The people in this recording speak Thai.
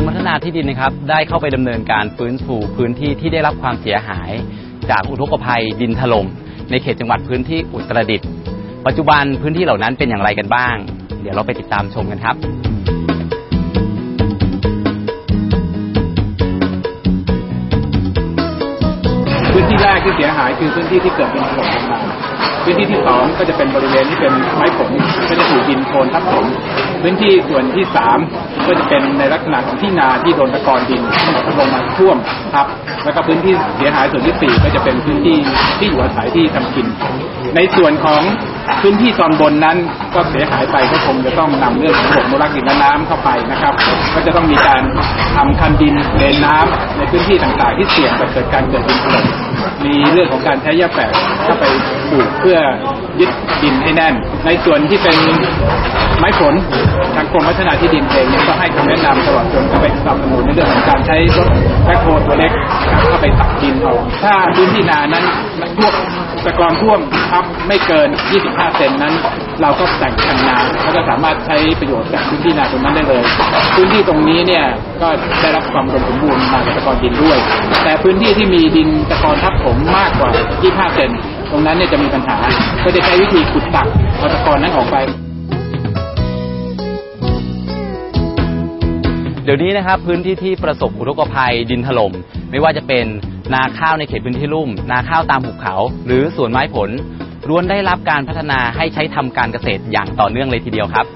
มพัฒนาที่ดินนะครับ ได้เข้าไปดำเนินการฟื้นฟูพื้นที่ที่ได้รับความเสียหาย จากอุทกภัยดินถล่มในเขตจังหวัดพื้นที่อุตรดิตถ์ปัจจุบันพื้นที่เหล่านั้นเป็นอย่างไรกันบ้าง เดี๋ยวเราไปติดตามชมกันครับ พื้นที่แรกที่เสียหายคือพื้นที่ที่เกิดดินถล่มลงมาพื้นที่ที่สองก็จะเป็นบริเวณที่เป็นไม้ผลก็จะถูกดินโคลนทับถม พื้นที่ส่วนที่สามก็จะเป็นในลักษณะของที่นาที่โดนตะกอนดินลงมาท่วมครับ แล้วก็พื้นที่เสียหายส่วนที่สี่ก็จะเป็นพื้นที่ที่อยู่อาศัยที่ทำกิน ในส่วนของพื้นที่ตอนบนนั้นก็เสียหายไปก็คงจะต้องนำเรื่องของระบบอนุรักษ์ดินและน้ำเข้าไปนะครับ ก็จะต้องมีการทำคันดินเลนน้ำในพื้นที่ต่างๆ ที่เสี่ยงต่อเกิดการเกิดดินถล่มมีเรื่องของการใช้ยาแฝกเข้าไปปลูกเพื่อยึดดินให้แน่น ในส่วนที่เป็น ผลทางกรมพัฒนาที่ดินเองเนี่ยก็ให้คำแนะนำตลอดจนเข้าไปสนับสนุนในเรื่องของการใช้รถแบ็คโฮตัวเล็กนะครับเข้าไปตักดินเอาถ้าพื้นที่นานั้นมันท่วมตะกอนท่วมครับไม่เกิน 25 เซนนั้น เราก็แต่งคันนาแล้วก็สามารถใช้ประโยชน์จากพื้นที่นาตรงนั้นได้เลย พื้นที่ตรงนี้เนี่ยก็ได้รับความอุดมสมบูรณ์มาจากตะกอนดินด้วย แต่พื้นที่ที่มีดินตะกอนทับถมมากกว่า 25 เซนตรงนั้นเนี่ยจะมีปัญหา ก็จะใช้วิธีขุดตักเอาตะกอนนั้นออกไป ดี๋ยวนี้นะครับพื้นที่ที่ประสบอุทกภัยดินถล่มไม่ว่าจะเป็นนาข้าวในเขตพื้นที่ลุ่ม นาข้าวตามหุบเขา หรือสวนไม้ผลล้วนได้รับการพัฒนาให้ใช้ทำการเกษตรอย่างต่อเนื่องเลยทีเดียวครับ